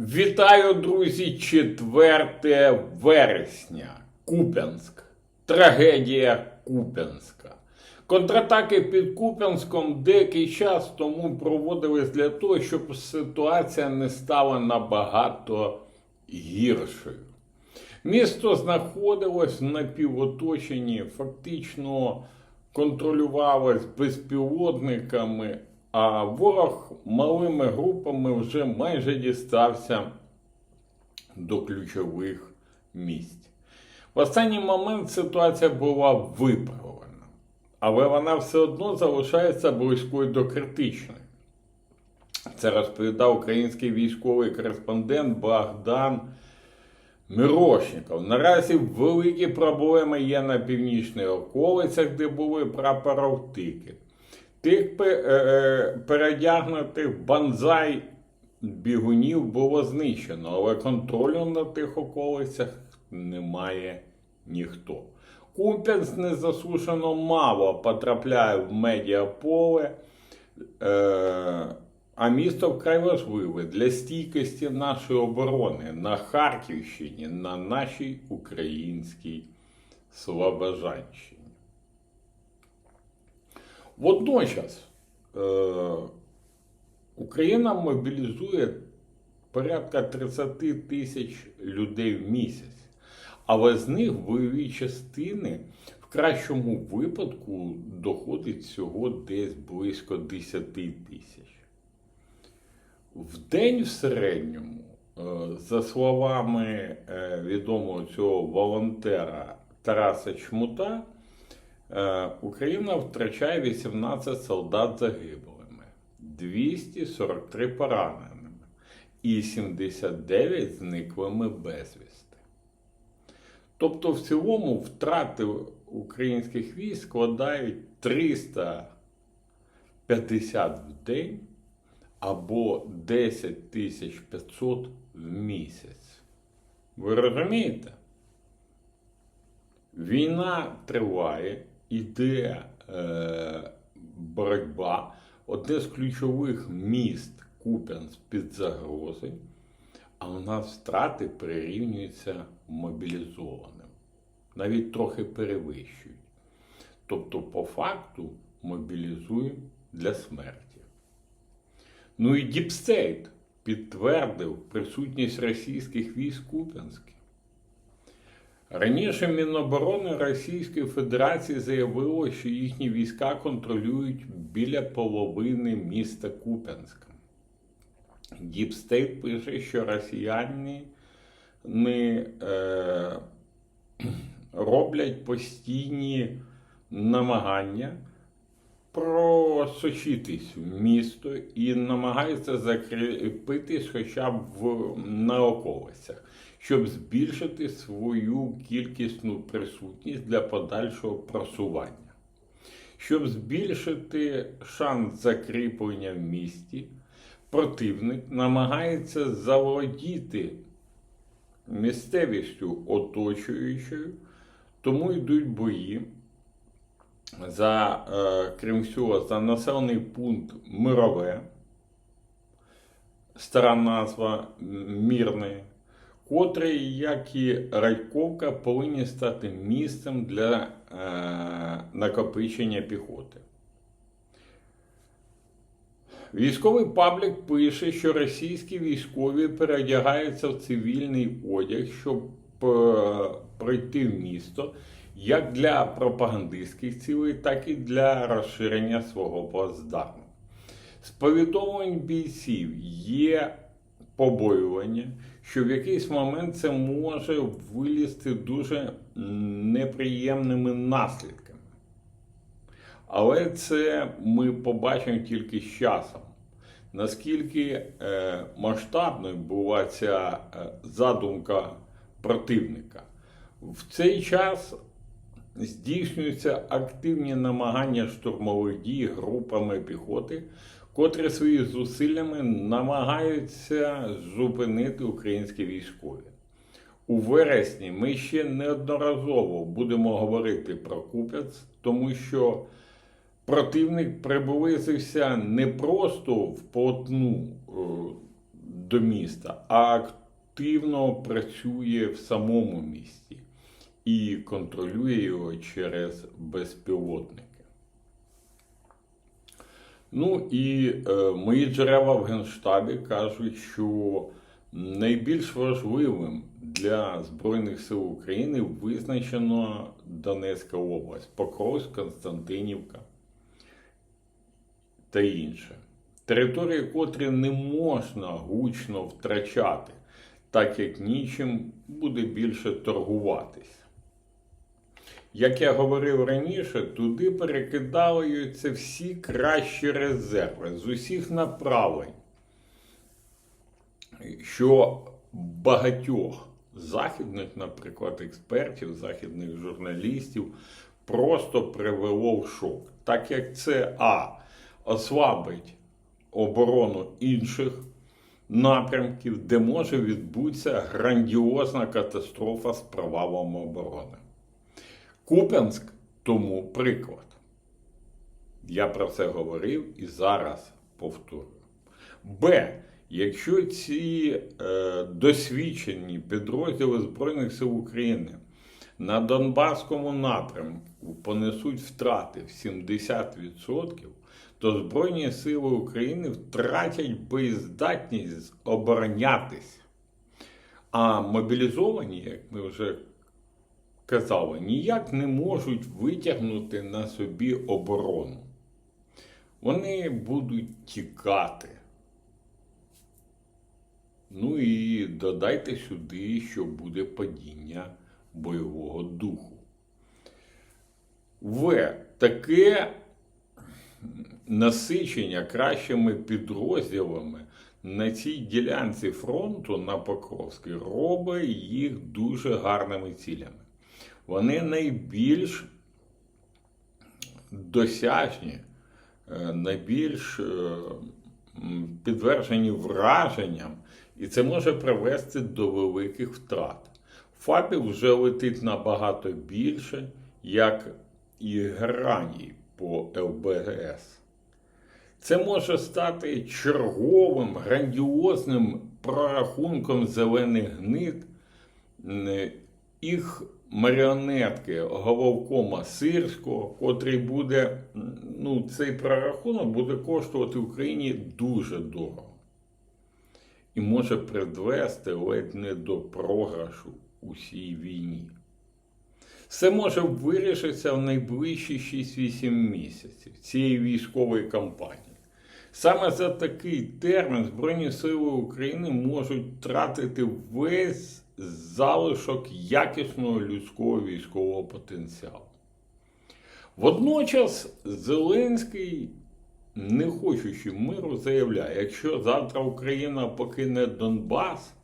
Вітаю, друзі! 4 вересня. Куп'янськ. Трагедія Куп'янська. Контратаки під Куп'янськом деякий час тому проводились для того, щоб ситуація не стала набагато гіршою. Місто знаходилось в напівоточенні, фактично контролювалось безпілотниками, а ворог малими групами вже майже дістався до ключових місць. В останній момент ситуація була виправлена, але вона все одно залишається близькою до критичної. Це розповідав український військовий кореспондент Богдан Мирошников. Наразі великі проблеми є на північних околицях, де були прапоровтики. Тих е, е, передягнутих банзай бігунів було знищено, але контролю на тих околицях немає ніхто. Куп'янськ незасушено мало потрапляє в медіаполе. Е, а місто вкрай важливе для стійкості нашої оборони на Харківщині, на нашій українській Слобожанщині. Водночас е, Україна мобілізує порядка 30 тисяч людей в місяць, але з них бойові частини в кращому випадку доходить всього десь близько 10 тисяч. В день в середньому, е, за словами е, відомого цього волонтера Тараса Чмута, Україна втрачає 18 солдат загиблими, 243 пораненими і 79 зниклими безвісти. Тобто, в цілому втрати українських військ складають 350 в день або 10 500 в місяць. Ви розумієте? Війна триває, іде е, боротьба. Одне з ключових міст Куп'янськ під загрозою, а у нас втрати прирівнюються мобілізованим. Навіть трохи перевищують. Тобто, по факту мобілізуємо для смерті. Ну і Діпстейт підтвердив присутність російських військ в Куп'янську. Раніше Міноборони Російської Федерації заявило, що їхні війська контролюють біля половини міста Куп'янська. Діпстейт пише, що росіяни е, роблять постійні намагання просочитись в місто і намагаються закріпитись хоча б в, на околицях, щоб збільшити свою кількісну присутність для подальшого просування. Щоб збільшити шанс закріплення в місті, противник намагається заволодіти місцевістю оточуючою, тому йдуть бої за, е, крім всього, за населений пункт Мирове, стара назва Мірне, котрий, як і Радьковка, повинні стати місцем для е, накопичення піхоти. Військовий паблік пише, що російські військові переодягаються в цивільний одяг, щоб е, пройти в місто як для пропагандистських цілей, так і для розширення свого плацдарму. З повідомлень бійців є побоювання, що в якийсь момент це може вилізти дуже неприємними наслідками. Але це ми побачимо тільки з часом. Наскільки е, масштабною була ця е, задумка противника. В цей час здійснюються активні намагання штурмових дій групами піхоти, котрі свої зусиллями намагаються зупинити українські військові. У вересні ми ще неодноразово будемо говорити про Куп'янськ, тому що противник приблизився не просто вплотну е, до міста, а активно працює в самому місті і контролює його через безпілотники. Ну і е, мої джерела в Генштабі кажуть, що найбільш важливим для Збройних сил України визначено Донецька область, Покровськ, Константинівка та інше. Території, котрі не можна гучно втрачати, так як нічим буде більше торгуватись. Як я говорив раніше, туди перекидаються всі кращі резерви з усіх направлень, що багатьох західних, наприклад, експертів, західних журналістів просто привело в шок. Так як це А ослабить оборону інших напрямків, де може відбутися грандіозна катастрофа з провалом оборони. Куп'янськ тому приклад. Я про це говорив і зараз повторюю. Б. Якщо ці е, досвідчені підрозділи Збройних сил України на Донбаському напрямку понесуть втрати в 70%, то Збройні Сили України втратять боєздатність оборонятись. А мобілізовані, як ми вже казали, ніяк не можуть витягнути на собі оборону. Вони будуть тікати. Ну і додайте сюди, що буде падіння бойового духу. В. Таке насичення кращими підрозділами на цій ділянці фронту на Покровській робить їх дуже гарними цілями. Вони найбільш досяжні, е, найбільш е, підтверджені враженням, і це може привести до великих втрат. ФАПів вже летить набагато більше, як і граній по ЛБГС. Це може стати черговим грандіозним прорахунком зелених гнид їх маріонетки головкома Сирського, котрий буде, ну, цей прорахунок буде коштувати Україні дуже дорого. І може призвести ледь не до програшу у цій війні. Це може вирішитися в найближчі 6-8 місяців цієї військової кампанії. Саме за такий термін Збройні Сили України можуть втратити весь залишок якісного людського військового потенціалу. Водночас Зеленський, не хочучи миру, заявляє, якщо завтра Україна покине Донбас,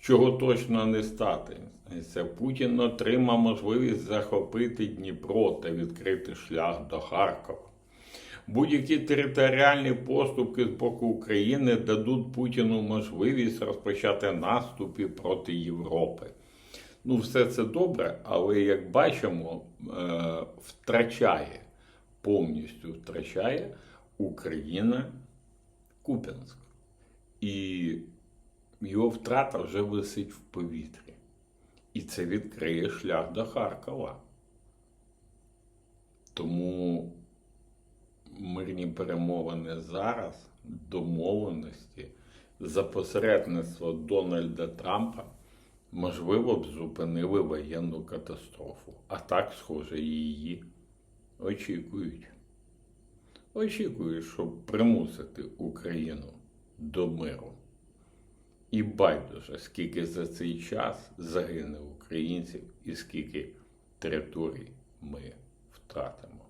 чого точно не статиметься, Путін отримав можливість захопити Дніпро та відкрити шлях до Харкова. Будь-які територіальні поступки з боку України дадуть Путіну можливість розпочати наступи проти Європи. Ну, все це добре, але як бачимо, е, втрачає, повністю втрачає Україна Куп'янськ. І його втрата вже висить в повітрі. І це відкриє шлях до Харкова. Тому мирні перемовини зараз, домовленості за посередництво Дональда Трампа, можливо б зупинили воєнну катастрофу. А так, схоже, її очікують. Очікують, щоб примусити Україну до миру. І байдуже, скільки за цей час загине українців і скільки територій ми втратимо.